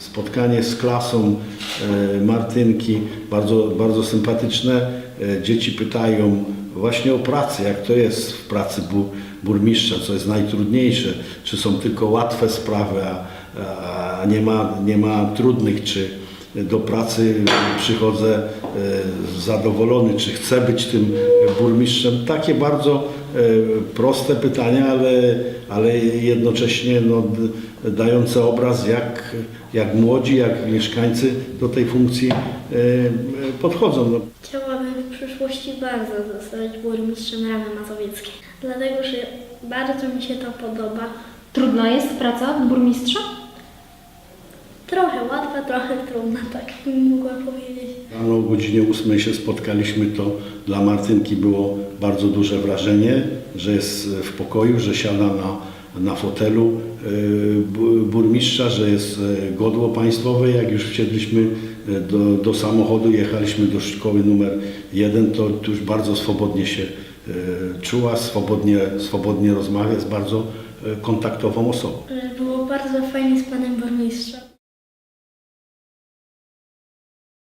spotkanie z klasą e, Martynki, bardzo, bardzo sympatyczne. E, Dzieci pytają właśnie o pracę, jak to jest w pracy bu, burmistrza, co jest najtrudniejsze, czy są tylko łatwe sprawy, a, a nie, ma, nie ma trudnych, czy do pracy przychodzę e, zadowolony, czy chcę być tym burmistrzem. Takie bardzo e, proste pytania, ale, ale jednocześnie no, dające obraz, jak, jak młodzi, jak mieszkańcy do tej funkcji e, podchodzą. No, Chciałabym w przyszłości bardzo zostać burmistrzem Ramy Mazowieckiej, dlatego że bardzo mi się to podoba. Trudna jest praca burmistrza? Trochę łatwa, trochę trudna, tak bym mogła powiedzieć. Rano o godzinie 8 się spotkaliśmy, to dla Martynki było bardzo duże wrażenie, że jest w pokoju, że siada na, na fotelu bu- burmistrza, że jest e, godło państwowe. Jak już wsiedliśmy e, do, do samochodu, jechaliśmy do szkoły numer 1, to już bardzo swobodnie się czuła, swobodnie, swobodnie rozmawia, jest bardzo kontaktową osobą. Było bardzo fajnie z panem burmistrzem.